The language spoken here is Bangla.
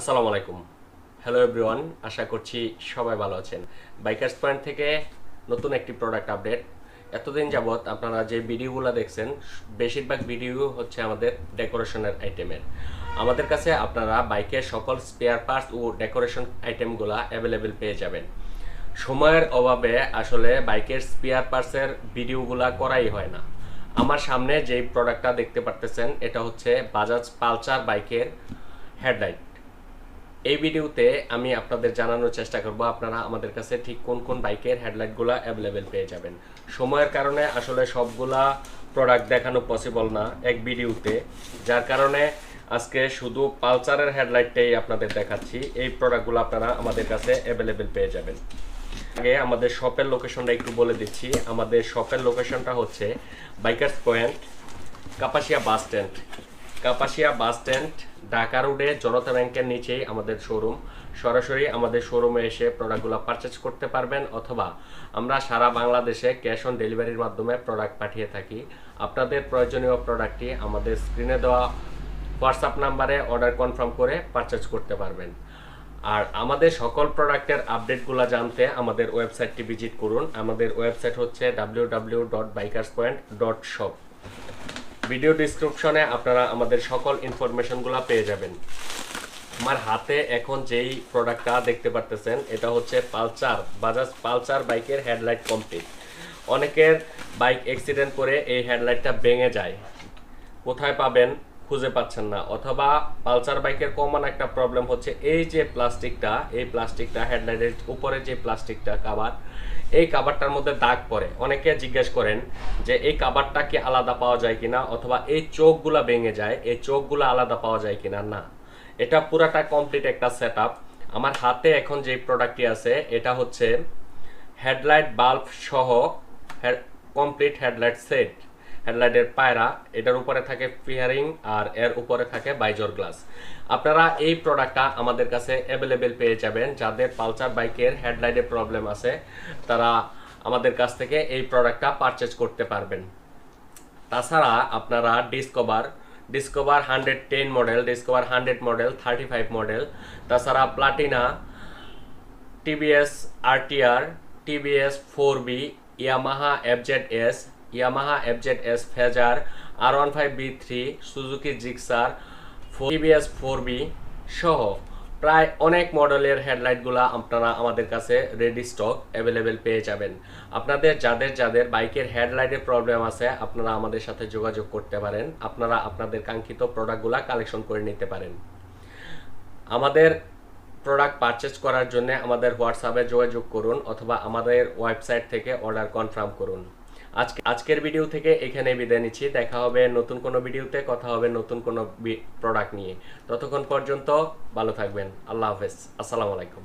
আসসালামু আলাইকুম হ্যালো এভরিওয়ান আশা করছি সবাই ভালো আছেন। বাইকার্স পয়েন্ট থেকে নতুন একটি প্রোডাক্ট আপডেট এতদিন যাবৎ আপনারা যে ভিডিওগুলো দেখছেন, বেশিরভাগ ভিডিও হচ্ছে আমাদের ডেকোরেশনের আইটেমের আমাদের কাছে আপনারা বাইকের সকল স্পেয়ার পার্টস ও ডেকোরেশন আইটেমগুলো অ্যাভেলেবেল পেয়ে যাবেন। সময়ের অভাবে আসলে বাইকের স্পেয়ার পার্টসের ভিডিওগুলো করাই হয় না। আমার সামনে যেই প্রোডাক্টটা দেখতে পারতেছেন, এটা হচ্ছে বাজাজ পালসার বাইকের হেডলাইট এই ভিডিওতে আমি আপনাদের জানানোর চেষ্টা করব আপনারা আমাদের কাছে ঠিক কোন কোন বাইকের হেডলাইটগুলো অ্যাভেলেবেল পেয়ে যাবেন। সময়ের কারণে আসলে সবগুলা প্রোডাক্ট দেখানো পসিবল না এক ভিডিওতে, যার কারণে আজকে শুধু পালসারের হেডলাইটটাই আপনাদের দেখাচ্ছি। এই প্রোডাক্টগুলো আপনারা আমাদের কাছে অ্যাভেলেবেল পেয়ে যাবেন। আগে আমাদের শপের লোকেশনটা একটু বলে দিচ্ছি। আমাদের শপের লোকেশনটা হচ্ছে bikers point Kapasia bus stand Kapasia bus stand, Dhaka রোডে জনতা ব্যাংকের নিচেই আমাদের শোরুম। সরাসরি আমাদের শোরুমে এসে প্রোডাক্টগুলো পারচেজ করতে পারবেন অথবা আমরা সারা বাংলাদেশে ক্যাশ অন ডেলিভারির মাধ্যমে প্রোডাক্ট পাঠিয়ে থাকি। আপনাদের প্রয়োজনীয় প্রোডাক্টটি আমাদের স্ক্রিনে দেওয়া হোয়াটসঅ্যাপ নাম্বারে অর্ডার কনফার্ম করে পারচেজ করতে পারবেন। আর আমাদের সকল প্রোডাক্টের আপডেটগুলো জানতে আমাদের ওয়েবসাইটটি ভিজিট করুন। আমাদের ওয়েবসাইট হচ্ছে W dot bikers point dot shop video ডিসক্রিপশনে আপনারা আমাদের সকল ইনফরমেশনগুলো পেয়ে যাবেন। আমার হাতে এখন যেই প্রোডাক্টটা দেখতে পারতেছেন, এটা হচ্ছে পালচার বাজাজ পালচার বাইকের হেডলাইট কমপ্লিট অনেকের বাইক অ্যাক্সিডেন্ট করে এই হেডলাইটটা ভেঙে যায়। কোথায় পাবেন? খুঁজে পাচ্ছেন না। অথবা পালসার বাইকের কমন একটা প্রবলেম হচ্ছে এই যে প্লাস্টিকটা, এই প্লাস্টিকটা হেডলাইটের উপরে যে প্লাস্টিকটা কাভার এই কাবারটার মধ্যে দাগ পড়ে। অনেকে জিজ্ঞেস করেন যে এই কাভারটা কি আলাদা পাওয়া যায় কিনা? অথবা এই চোখগুলা ভেঙে যায়, এই চোখগুলো আলাদা পাওয়া যায় কিনা? না। এটা পুরাটা কমপ্লিট একটা সেট আমার হাতে এখন যে প্রোডাক্টটি আছে, এটা হচ্ছে হেডলাইট বাল্ব সহ কমপ্লিট হেডলাইট সেট। হেডলাইটের পায়রা, এটার উপরে থাকে ফিয়ারিং আর এর উপরে থাকে বাইজর গ্লাস। আপনারা এই প্রোডাক্টটা আমাদের কাছে অ্যাভেলেবেল পেয়ে যাবেন। যাদের পালসার বাইকের হেডলাইটের প্রবলেম আছে, তারা আমাদের কাছ থেকে এই প্রোডাক্টটা পারচেজ করতে পারবেন। তাছাড়া আপনারা Discover Discover hundred ten model Discover hundred model thirty five model তাছাড়া Platina TVS RTR TVS four V Yamaha FZ S Yamaha FZ S Fazer R one five V three Suzuki Gixxer TVS four V সহ প্রায় অনেক মডেলের হেডলাইটগুলো আপনারা আমাদের কাছে রেডি স্টক অ্যাভেলেবেল পেয়ে যাবেন। আপনাদের যাদের যাদের বাইকের হেডলাইটের প্রবলেম আছে, আপনারা আমাদের সাথে যোগাযোগ করতে পারেন। আপনারা আপনাদের কাঙ্ক্ষিত প্রোডাক্টগুলো কালেকশন করে নিতে পারেন। আমাদের প্রোডাক্ট পারচেজ করার জন্য আমাদের হোয়াটসঅ্যাপে যোগাযোগ করুন অথবা আমাদের ওয়েবসাইট থেকে অর্ডার কনফার্ম করুন। আজকে আজকের ভিডিও থেকে এখানে বিদায় নিচ্ছি। দেখা হবে নতুন কোনো ভিডিওতে কথা হবে নতুন কোনো প্রোডাক্ট নিয়ে। ততক্ষণ পর্যন্ত ভালো থাকবেন। আল্লাহ হাফেজ। আসসালামু আলাইকুম।